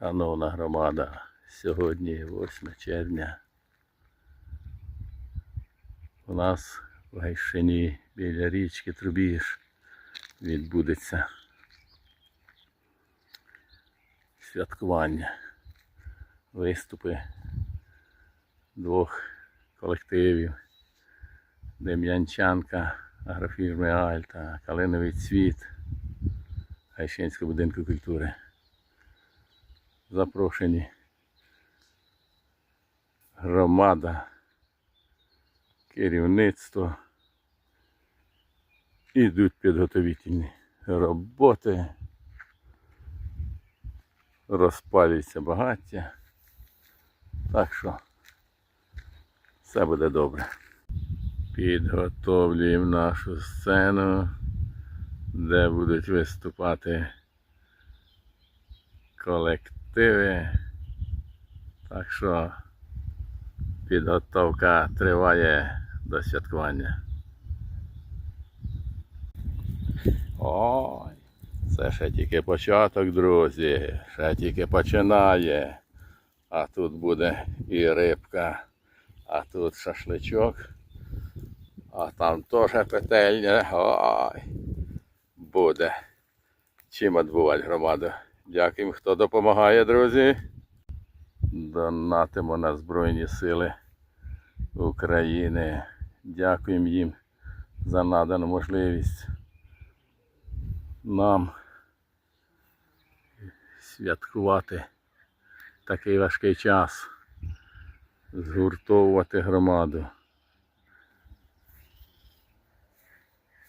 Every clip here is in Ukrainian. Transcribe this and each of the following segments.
Шановна громада, сьогодні 8 червня. У нас в Гайшині біля річки Трубіж відбудеться святкування, виступи двох колективів Дем'янчанка, агрофірми Альта, Калиновий цвіт Гайшинського будинку культури. Запрошені громада, керівництво. Ідуть підготовительні роботи, розпалюється багаття. Так що все буде добре. Підготовлюємо нашу сцену, де будуть виступати колективи. Так що підготовка триває до святкування. Ой, це ще тільки початок, друзі. Ще тільки починає. А тут буде і рибка, а тут шашличок, а там теж петельня. Ой, буде. Чим відбувати громаду. Дякуємо, хто допомагає, друзі. Донатимо на Збройні Сили України. Дякуємо їм за надану можливість нам святкувати такий важкий час, згуртовувати громаду.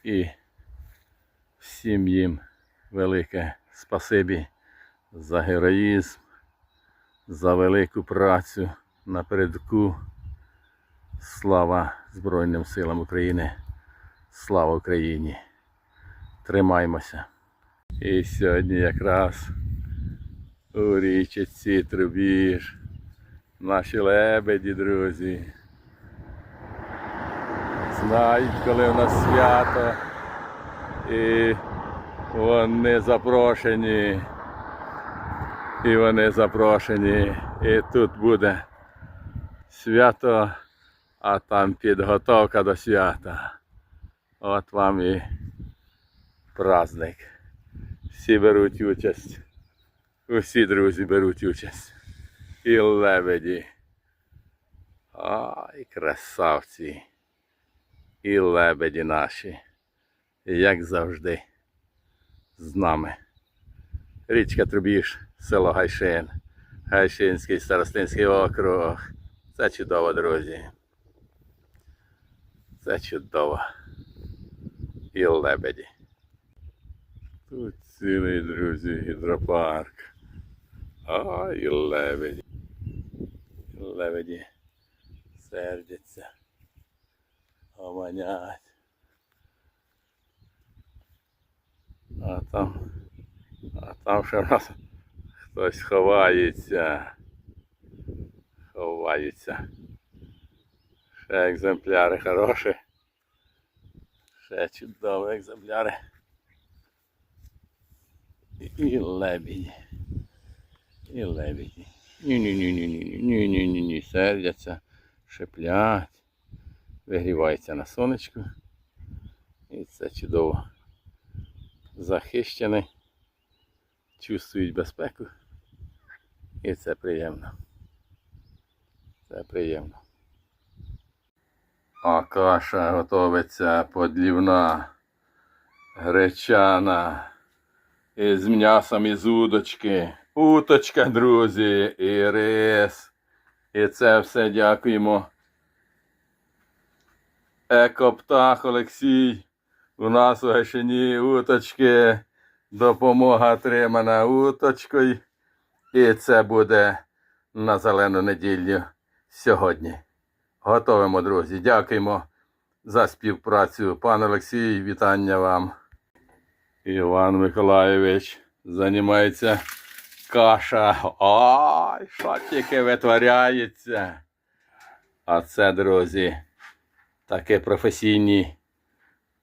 І всім їм велике спасибі за героїзм, за велику працю напередку. Слава Збройним силам України. Слава Україні! Тримаймося. І сьогодні якраз у річці Трубіж наші лебеді, друзі. Знають, коли у нас свято. І вони запрошені. І вони запрошені. І тут буде свято, а там підготовка до свята. От вам і праздник. Всі беруть участь. Усі друзі беруть участь. І лебеді. Ай, красавці. І лебеді наші. Як завжди. З нами. Річка Трубіж, село Гайшин, Гайшинський старостинський округ. Це чудово, друзі. Це чудово. І лебеді. Тут цілий, друзі, гідропарк. А, і лебеді. Лебеді сердяться. Оманять. А там, а там ще в нас хтось ховається. Ховається. Ще екземпляри хороші. Ще чудові екземпляри. І лебеді. І лебеді. Ні-ні-ні-ні-ні-ні-ні-ні. Сердяться, шиплять, вигріваються на сонечку. І це чудово. Захищені, чувствують безпеку. І це приємно. Це приємно. А каша готовиться подлівна, гречана із м'ясом із удочки. Уточка, друзі, і рис. І це все дякуємо. Екоптах Олексій. У нас у Гайшині уточки. Допомога отримана уточкою. І це буде на зелену неділю сьогодні. Готовимо, друзі. Дякуємо за співпрацю. Пан Олексій, вітання вам. Іван Миколайович займається каша. Ой, що тільки витворяється. А це, друзі, такі професійні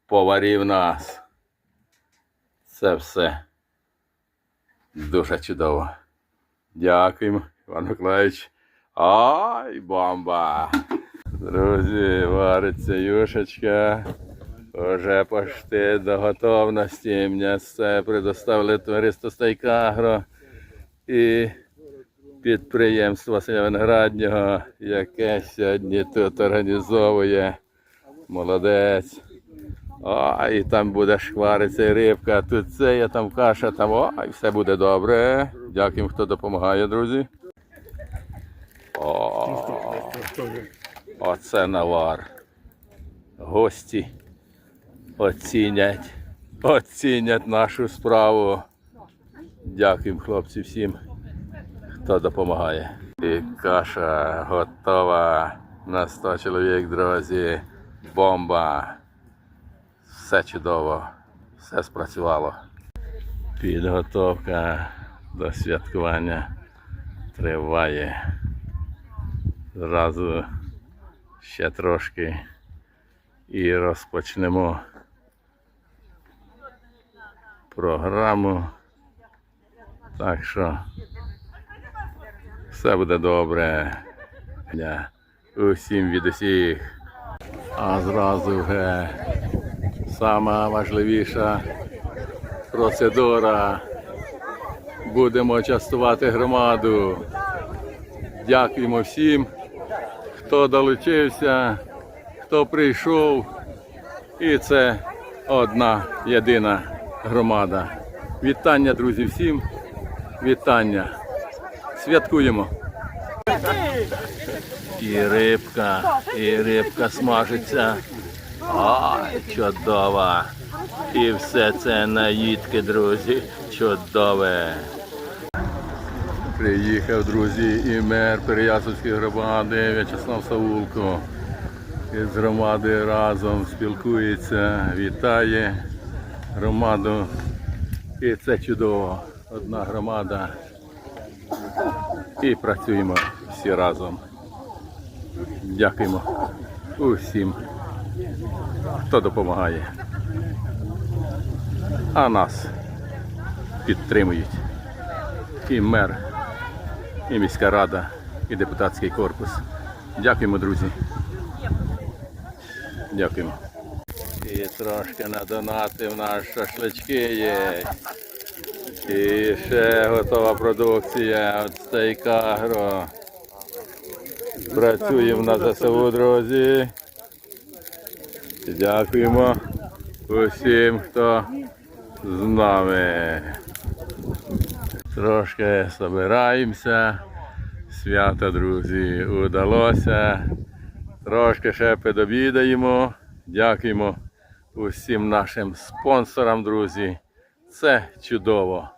поварі в нас. Це все дуже чудово. Дякуємо, Іван Миколаївич. Ай, бомба! Друзі, вариться юшечка. Уже почти до готовності. М'ясце предоставили товариство Стейкагро і підприємство Василя Винограднього, яке сьогодні тут організовує. Молодець. А, і там буде шквариться рибка, тут це є, там каша, там о, і все буде добре. Дякуємо, хто допомагає, друзі. Оце навар. Гості оцінять, оцінять нашу справу. Дякуємо, хлопці, всім, хто допомагає. І каша готова на 100 чоловік, друзі. Бомба. Все чудово, все спрацювало. Підготовка до святкування триває. Зразу ще трошки і розпочнемо програму. Так що все буде добре. Усім від усіх. А зразу вже сама важливіша процедура. Будемо частувати громаду. Дякуємо всім, хто долучився, хто прийшов. І це одна єдина громада. Вітання, друзі, всім. Вітання. Святкуємо. І рибка, і рибка смажиться. Ай, чудова. І все це наїдки, друзі. Чудове. Приїхав, друзі, і мер Переяславської громади В'ячеслав Саулко. Із громади разом спілкується, вітає громаду. І це чудово. Одна громада. І працюємо всі разом. Дякуємо усім, хто допомагає. А нас підтримують і мер, і міська рада, і депутатський корпус. Дякуємо, друзі. Дякуємо. І трошки надонатив наш шашлички є. І ще готова продукція від Стейкагро. Працюємо на ЗСУ, друзі. Дякуємо усім, хто з нами. Трошки збираємося. Свято, друзі, удалося. Трошки ще підобідаємо. Дякуємо усім нашим спонсорам, друзі. Це чудово.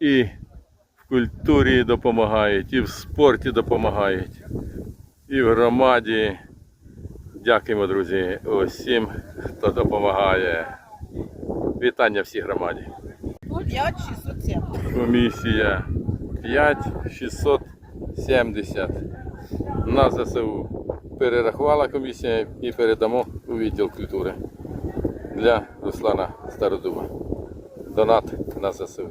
І в культурі допомагають, і в спорті допомагають, і в громаді. Дякуємо, друзі, усім, хто допомагає. Вітання всій громаді. 5 607. Комісія 5670 на ЗСУ. Перерахувала комісія і передамо у відділ культури для Руслана Стародуба. Донат на ЗСУ.